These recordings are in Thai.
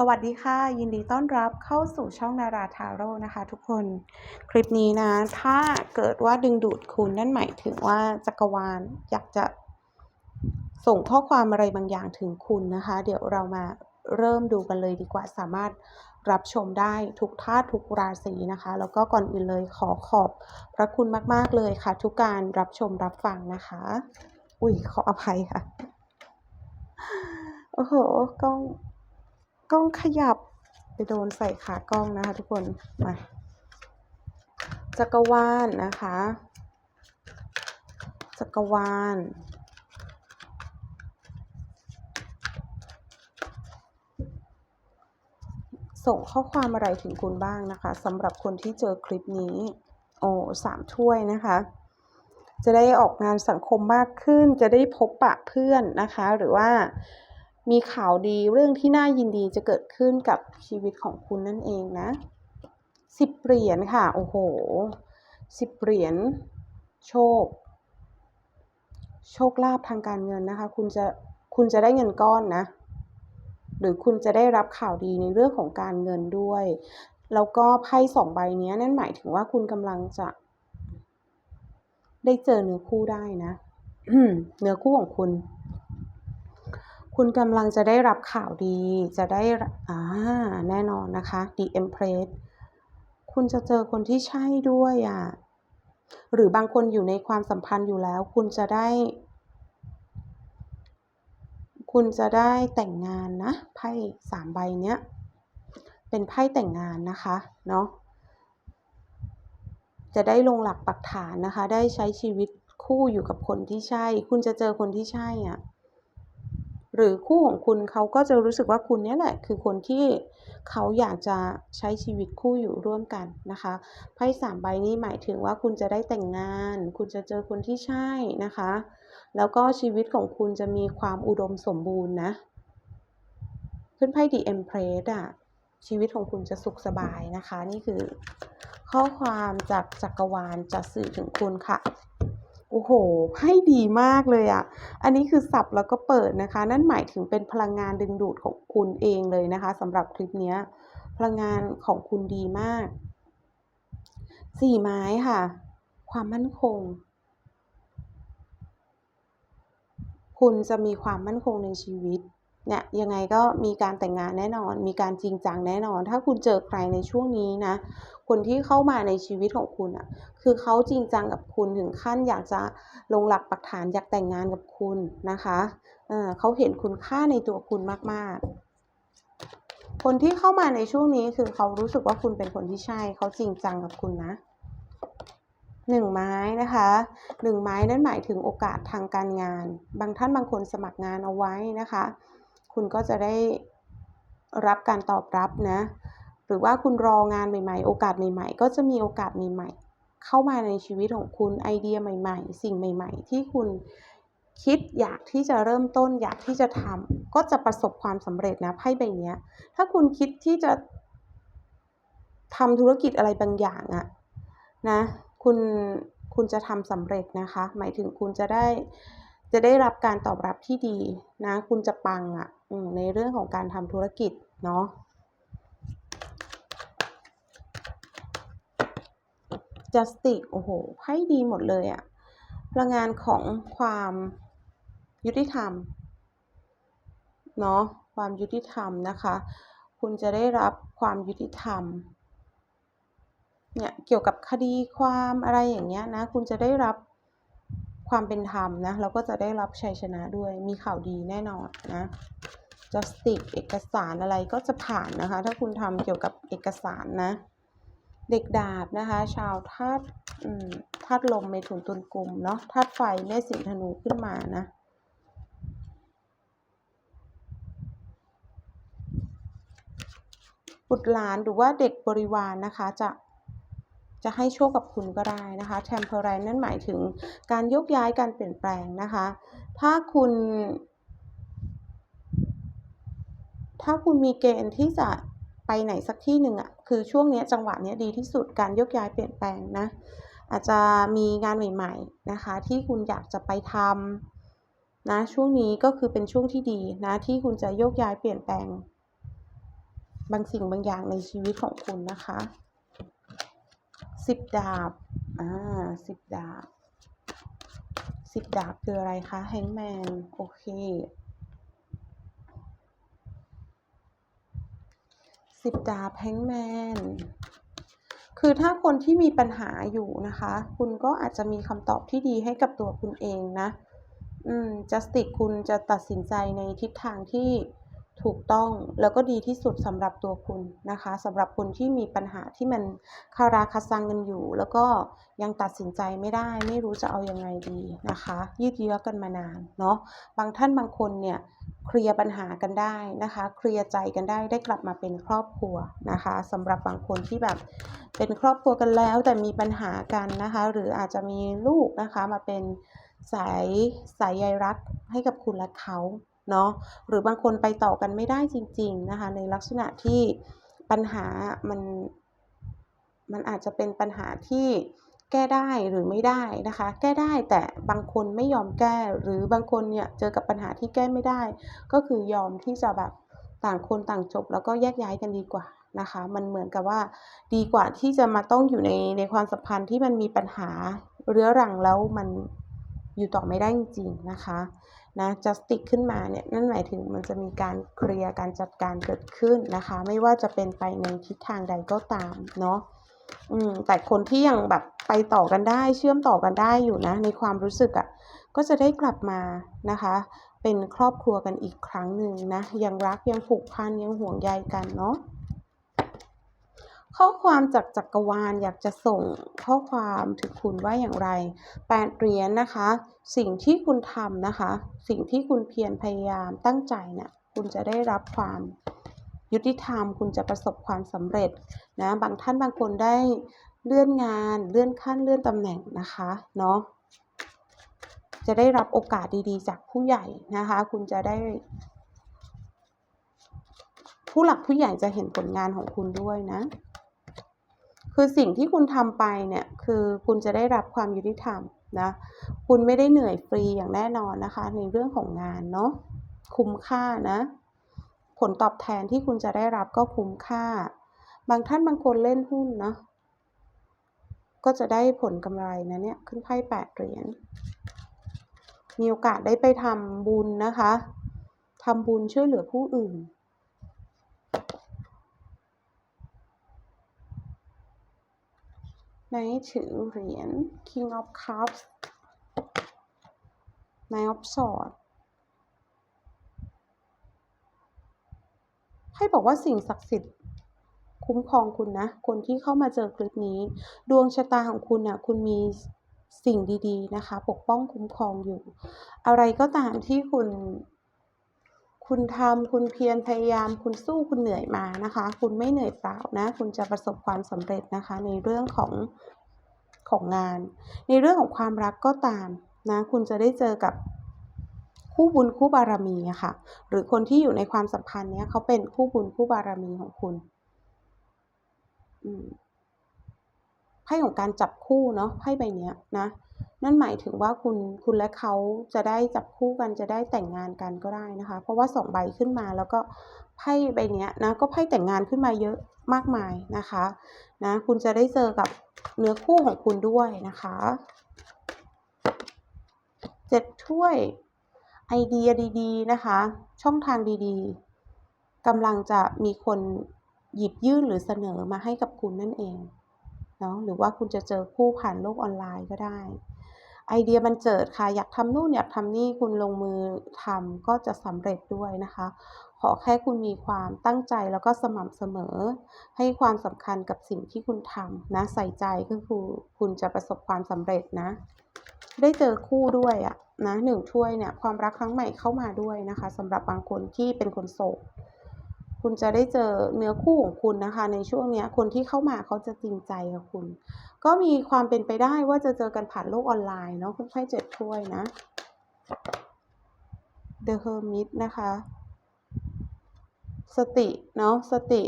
สวัสดีค่ะ ยินดีต้อนรับเข้าสู่ช่องนาราทาโร่นะคะ ทุกคนคลิปนี้นะ ถ้าเกิดว่าดึงดูดคุณนั่นหมายถึงว่าจักรวาลอยากจะส่งข้อความอะไรบางอย่างถึงคุณนะคะ เดี๋ยวเรามาเริ่มดูกันเลยดีกว่าสามารถรับชมได้ทุกท่าทุกราศีนะคะ แล้วก็ก่อนอื่นเลยขอขอบพระคุณมาก ๆ เลยค่ะ ทุกการรับชมรับฟังนะคะ อุ้ยขออภัยค่ะโอ้โหกล้อง กล้องขยับไปโดนใส่ขากล้องนะคะ ทุกคน มาจักรวาลนะคะ จักรวาลส่งข้อความอะไรถึงคุณบ้างนะคะสำหรับคนที่เจอคลิปนี้ โอ้สามถ้วยนะคะ จะได้ออกงานสังคมมากขึ้น จะได้พบปะเพื่อนนะคะ หรือว่า มีข่าวดีเรื่องที่น่ายินดีจะเกิดขึ้นกับชีวิตของคุณนั่นเองนะสิบเหรียญค่ะ โอ้โหสิบเหรียญโชค โชคลาภทางการเงินนะคะ คุณจะคุณจะได้เงินก้อนนะ หรือคุณจะได้รับข่าวดีในเรื่องของการเงินด้วย แล้วก็ไพ่สองใบนี้นั่นหมายถึงว่าคุณกำลังจะ ได้เจอเนื้อคู่ได้นะเนื้อคู่ของคุณ คุณกำลังจะได้รับข่าวดี จะได้อ่าแน่นอนนะคะ The Empress คุณจะเจอคนที่ใช่ด้วยอะ หรือบางคนอยู่ในความสัมพันธ์อยู่แล้ว คุณจะได้ คุณจะได้แต่งงานนะ ไพ่สามใบเนี้ย เป็นไพ่แต่งงานนะคะ เนาะ จะได้ลงหลักปักฐานนะคะ ได้ใช้ชีวิตคู่อยู่กับคนที่ใช่ คุณจะเจอคนที่ใช่อะ หรือคู่ของคุณเขาก็จะรู้สึกว่าคุณนี่แหละ คือคนที่เขาอยากจะใช้ชีวิตคู่อยู่ร่วมกันนะคะไพ่สามใบนี้หมายถึงว่าคุณจะได้แต่งงาน คุณจะเจอคนที่ใช่นะคะ แล้วก็ชีวิตของคุณจะมีความอุดมสมบูรณ์นะขึ้นไพ่ดีเอ็มเพรสอะชีวิตของคุณจะสุขสบายนะคะ นี่คือข้อความจากจักรวาลจะสื่อถึงคุณค่ะ โอ้โหให้ดีมากเลยอะ่ะ อันนี้คือสับแล้วก็เปิดนะคะ นั่นหมายถึงเป็นพลังงานดึงดูดของคุณเองเลยนะคะสำหรับคลิปนี้พลังงานของคุณดีมาก สี่ไม้ค่ะ ความมั่นคง คุณจะมีความมั่นคงในชีวิต เนี่ยยังไงก็มีการแต่งงานแน่นอน มีการจริงจังแน่นอน ถ้าคุณเจอใครในช่วงนี้นะ คนที่เข้ามาในชีวิตของคุณอะ่ะ คือเขาจริงจังกับคุณถึงขั้นอยากจะลงหลักปักฐานอยากแต่งงานกับคุณนะคะเเขาเห็นคุณค่าในตัวคุณมากๆคนที่เข้ามาในช่วงนี้คือเขารู้สึกว่าคุณเป็นคนที่ใช่ เขาจริงจังกับคุณนะหนึ่งไม้นะคะหนึ่งไม้นั่นหมายถึงโอกาสทางการงาน บางท่านบางคนสมัครงานเอาไว้นะคะ คุณก็จะได้รับการตอบรับนะ หรือว่าคุณรองานใหม่ ๆ โอกาสใหม่ ๆ ก็จะมีโอกาสใหม่ ๆ เข้ามาในชีวิตของคุณไอเดียใหม่ ๆ สิ่งใหม่ ๆ ที่คุณคิดอยากที่จะเริ่มต้นอยากที่จะทำก็จะประสบความสำเร็จนะไพ่ใบนี้ถ้าคุณคิดที่จะทำธุรกิจอะไรบางอย่างอะนะ คุณคุณจะทำสำเร็จนะคะ หมายถึงคุณจะได้ จะได้รับการตอบรับที่ดีนะ คุณจะปังอะ่ะในเรื่องของการทำธุรกิจเนาะ justice โอ้โหไพ่ดีหมดเลยอะพลังงานของความยุติธรรมเนาะความยุติธรรมนะคะ คุณจะได้รับความยุติธรรมเนี่ยเกี่ยวกับคดีความอะไรอย่างเงี้ยนะ คุณจะได้รับ ความเป็นธรรมนะเราก็จะได้รับชัยชนะด้วยมีข่าวดีแน่นอนนะ justice เอกสารอะไรก็จะผ่านนะคะ ถ้าคุณทำเกี่ยวกับเอกสารนะ เด็กดาบนะคะ ชาวธาตุธาตุลมเมถุนตุลกลุ่มเนาะธาตุไฟแม่สิงธนูขึ้นมานะบุตรหลานหรือว่าเด็กบริวารนนะคะจะ จะให้โชคกับคุณก็ได้นะคะ temporary นั่นหมายถึงการยกย้ายการเปลี่ยนแปลงนะคะ ถ้าคุณ ถ้าคุณมีเกณฑ์ที่จะไปไหนสักที่หนึ่งอะ่ะคือช่วงนี้จังหวะนี้ดีที่สุดการยกย้ายเปลี่ยนแปลงนะ อาจจะมีงานใหม่ ๆนะคะ ที่คุณอยากจะไปทำนะช่วงนี้ก็คือเป็นช่วงที่ดีนะที่คุณจะยกย้ายเปลี่ยนแปลง บางสิ่งบางอย่างในชีวิตของคุณนะคะ สิบดาบ อ่าสิบดาบสิบดาบคืออะไรคะแฮงแมน โอเคสิบดาบแฮงแมน คือถ้าคนที่มีปัญหาอยู่นะคะ คุณก็อาจจะมีคำตอบที่ดีให้กับตัวคุณเองนะ อืมจัสติกคุณจะตัดสินใจในทิศทางที่ ถูกต้องแล้วก็ดีที่สุดสำหรับตัวคุณนะคะสำหรับคนที่มีปัญหาที่มันคาราคาซังกันอยู่ แล้วก็ยังตัดสินใจไม่ได้ ไม่รู้จะเอายังไงดีนะคะ ยืดเยื้อกันมานานเนาะบางท่านบางคนเนี่ยเคลียร์ปัญหากันได้นะคะ เคลียร์ใจกันได้ได้กลับมาเป็นครอบครัวนะคะสำหรับบางคนที่แบบเป็นครอบครัวกันแล้วแต่มีปัญหากันนะคะ หรืออาจจะมีลูกนะคะมาเป็นสายสายใยรักให้กับคุณและเขา เนาะหรือบางคนไปต่อกันไม่ได้จริง ๆนะคะ ในลักษณะที่ปัญหามันมันอาจจะเป็นปัญหาที่แก้ได้หรือไม่ได้นะคะ แก้ได้แต่บางคนไม่ยอมแก้ หรือบางคนเนี่ยเจอกับปัญหาที่แก้ไม่ได้ ก็คือยอมที่จะแบบต่างคนต่างจบ แล้วก็แยกย้ายกันดีกว่านะคะ มันเหมือนกับว่าดีกว่าที่จะมาต้องอยู่ในในความสัมพันธ์ที่มันมีปัญหาเรื้อรังแล้วมันอยู่ต่อไม่ได้จริงๆนะคะ นะจัสติกขึ้นมาเนี่ยนั่นหมายถึงมันจะมีการเคลียร์การจัดการเกิดขึ้นนะคะ ไม่ว่าจะเป็นไปในทิศทางใดก็ตามเนาะอืมแต่คนที่ยังแบบไปต่อกันได้เชื่อมต่อกันได้อยู่นะ ในความรู้สึกอะ่ะก็จะได้กลับมานะคะ เป็นครอบครัวกันอีกครั้งหนึ่งนะ ยังรักยังผูกพันยังห่วงใยกันเนาะ ข้อความจากจักรวาลอยากจะส่งข้อความถึงคุณว่าอย่างไรแปดเหรียญนะคะ สิ่งที่คุณทำนะคะ สิ่งที่คุณเพียรพยายามตั้งใจเนะี่ยคุณจะได้รับความยุติธรรม คุณจะประสบความสำเร็จนะบางท่านบางคนได้เลื่อนงานเลื่อนขั้นเลื่อนตำแหน่งนะคะเนาะจะได้รับโอกาสดีๆ จากผู้ใหญ่นะคะ คุณจะได้ ผู้หลักผู้ใหญ่จะเห็นผลงานของคุณด้วยนะ คือสิ่งที่คุณทำไปเนี่ยคือคุณจะได้รับความยุติธรรมนะคุณไม่ได้เหนื่อยฟรีอย่างแน่นอนนะคะ ในเรื่องของงานเนาะคุ้มค่านะ ผลตอบแทนที่คุณจะได้รับก็คุ้มค่า บางท่านบางคนเล่นหุ้นนะก็จะได้ผลกำไรนะเนี่ยขึ้นไพ่แปดเหรียญมีโอกาสได้ไปทำบุญนะคะทำบุญช่วยเหลือผู้อื่น ในถือเหรียญ King of Cups Nine of Swords ให้บอกว่าสิ่งศักดิ์สิทธิ์คุ้มครองคุณนะ คนที่เข้ามาเจอคลิปนี้ ดวงชะตาของคุณนะ่ะ คุณมีสิ่งดีๆนะคะ ปกป้องคุ้มครองอยู่ อะไรก็ตามที่คุณ คุณทำคุณเพียรพยายาม คุณสู้คุณเหนื่อยมานะคะ คุณไม่เหนื่อยเปล่านะ คุณจะประสบความสำเร็จนะคะ ในเรื่องของของงาน ในเรื่องของความรักก็ตามนะ คุณจะได้เจอกับคู่บุญคู่บารมีอะค่ะ หรือคนที่อยู่ในความสัมพันธ์เนี้ยเขาเป็นคู่บุญคู่บารมีของคุณ ไพ่ของการจับคู่เนาะไพ่ใบนี้นะนั่นหมายถึงว่าคุณคุณและเขาจะได้จับคู่กันจะได้แต่งงานกันก็ได้นะคะ เพราะว่าสองใบขึ้นมาแล้วก็ไพ่ใบนี้นะก็ไพ่แต่งงานขึ้นมาเยอะมากมายนะคะนะคุณจะได้เจอกับเนื้อคู่ของคุณด้วยนะคะเจ็ดถ้วยไอเดียดีๆนะคะ ช่องทางดีๆกำลังจะมีคนหยิบยื่นหรือเสนอมาให้กับคุณนั่นเอง เนาะหรือว่าคุณจะเจอคู่ผ่านโลกออนไลน์ก็ได้ ไอเดียมันเจิดค่ะ อยากทำนู่นอยากทำนี่คุณลงมือทำก็จะสำเร็จด้วยนะคะ ขอแค่คุณมีความตั้งใจแล้วก็สม่ำเสมอ ให้ความสำคัญกับสิ่งที่คุณทำนะใส่ใจก็คือคุณจะประสบความสำเร็จนะ ได้เจอคู่ด้วยอะนะหนึ่งถ้วยเนี่ยความรักครั้งใหม่เข้ามาด้วยนะคะสำหรับบางคนที่เป็นคนโสด คุณจะได้เจอเนื้อคู่ของคุณนะคะ ในช่วงนี้คนที่เข้ามาเขาจะจริงใจกับคุณ ก็มีความเป็นไปได้ว่าจะเจอกันผ่านโลกออนไลน์เนาะคุณไพ่เจ็ดถ้วยนะ The Hermit นะคะ สติเนาะสติ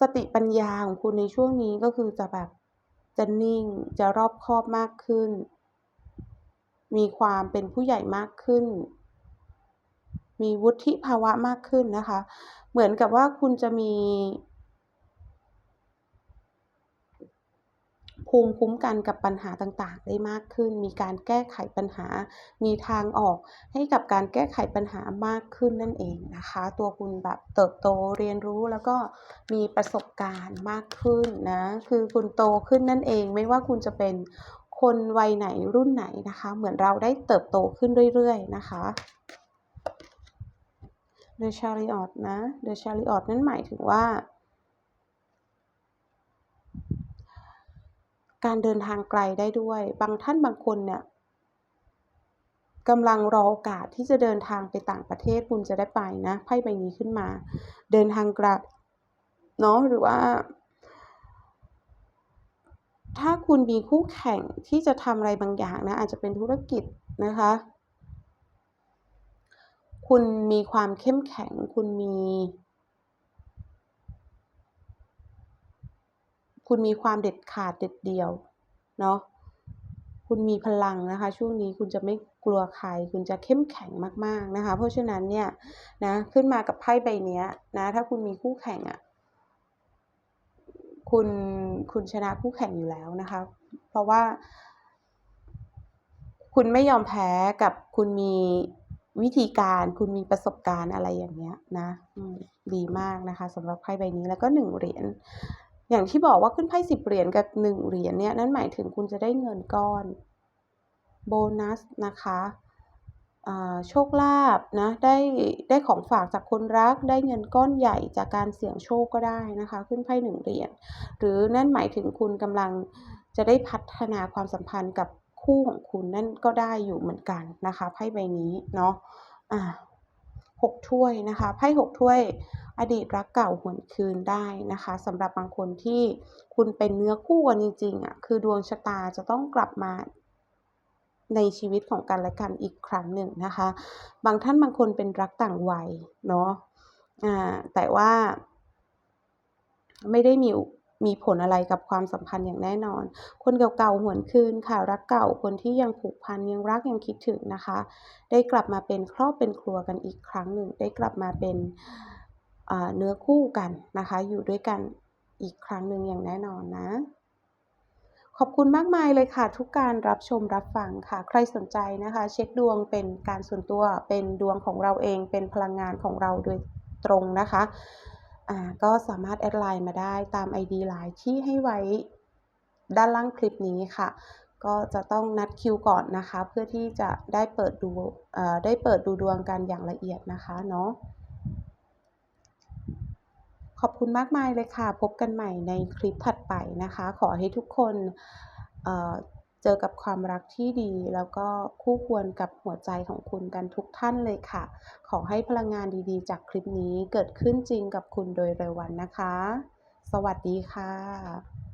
สติปัญญาของคุณในช่วงนี้ก็คือจะแบบจะนิ่งจะรอบคอบมากขึ้น มีความเป็นผู้ใหญ่มากขึ้น มีวุฒิภาวะมากขึ้นนะคะ เหมือนกับว่าคุณจะมี ภูมิคุ้มกันกับปัญหาต่างๆ ได้มากขึ้น มีการแก้ไขปัญหา มีทางออกให้กับการแก้ไขปัญหามากขึ้นนั่นเองนะคะ ตัวคุณแบบเติบโตเรียนรู้แล้วก็มีประสบการณ์มากขึ้นนะ คือคุณโตขึ้นนั่นเอง ไม่ว่าคุณจะเป็นคนวัยไหนรุ่นไหนนะคะ เหมือนเราได้เติบโตขึ้นเรื่อยๆนะคะ The Chariot นะ The Chariot นั่นหมายถึงว่า การเดินทางไกลได้ด้วย บางท่านบางคนเนี่ยกำลังรอโอกาสที่จะเดินทางไปต่างประเทศคุณจะได้ไปนะไพ่ใบนี้ขึ้นมา เดินทางไกลเนาะหรือว่า ถ้าคุณมีคู่แข่งที่จะทำอะไรบางอย่างนะ อาจจะเป็นธุรกิจนะคะ คุณมีความเข้มแข็ง คุณมี คุณมีความเด็ดขาดเด็ดเดี่ยว เนาะ คุณมีพลังนะคะ ช่วงนี้คุณจะไม่กลัวใคร คุณจะเข้มแข็งมากๆนะคะ เพราะฉะนั้นเนี่ยนะ ขึ้นมากับไพ่ใบนี้นะ ถ้าคุณมีคู่แข่งอะ่ะ คุณ คุณชนะคู่แข่งอยู่แล้วนะคะ เพราะว่า คุณไม่ยอมแพ้กับคุณมี วิธีการคุณมีประสบการณ์อะไรอย่างเงี้ยนะดีมากนะคะสำหรับไพ่ใบนี้แล้วก็หนึ่งเหรียญอย่างที่บอกว่าขึ้นไพ่สิบเหรียญกับหนึ่งเหรียญเนี่ยนั่นหมายถึงคุณจะได้เงินก้อนโบนัสนะคะโชคลาภนะได้ได้ของฝากจากคนรัก ได้เงินก้อนใหญ่จากการเสี่ยงโชคก็ได้นะคะ ขึ้นไพ่หนึ่งเหรียญหรือนั่นหมายถึงคุณกำลังจะได้พัฒนาความสัมพันธ์กับ คู่ของคุณนั่นก็ได้อยู่เหมือนกันนะคะไพ่ใบนี้เนาะอ่าหกถ้วยนะคะไพ่หกถ้วยอดีตรักเก่าหวนคืนได้นะคะสำหรับบางคนที่คุณเป็นเนื้อคู่กันจริงๆอะคือดวงชะตาจะต้องกลับมาในชีวิตของกันและกันอีกครั้งหนึ่งนะคะ บางท่านบางคนเป็นรักต่างวัยเนาะอ่าแต่ว่าไม่ได้มี มีผลอะไรกับความสัมพันธ์อย่างแน่นอน คนเก่าๆหวนคืนค่ะรักเก่าคนที่ยังผูกพันยังรักยังคิดถึงนะคะ ได้กลับมาเป็นครอบเป็นครัวกันอีกครั้งหนึ่ง ได้กลับมาเป็นเนื้อคู่กันนะคะ อยู่ด้วยกันอีกครั้งหนึ่งอย่างแน่นอนนะ ขอบคุณมากมายเลยค่ะ ทุกการรับชมรับฟังค่ะ ใครสนใจนะคะ เช็คดวงเป็นการส่วนตัวเป็นดวงของเราเองเป็นพลังงานของเราโดยตรงนะคะ ก็สามารถแอดไลน์มาได้ตาม ID ไลน์ที่ให้ไว้ด้านล่างคลิปนี้ค่ะ ก็จะต้องนัดคิวก่อนนะคะ เพื่อที่จะได้เปิดดูได้เปิดดูดวงกันอย่างละเอียดนะคะเนาะขอบคุณมากมายเลยค่ะ พบกันใหม่ในคลิปถัดไปนะคะ ขอให้ทุกคน เจอกับความรักที่ดี แล้วก็คู่ควรกับหัวใจของคุณกันทุกท่านเลยค่ะ ขอให้พลังงานดีๆ จากคลิปนี้เกิดขึ้นจริงกับคุณโดยเร็ววันนะคะ สวัสดีค่ะ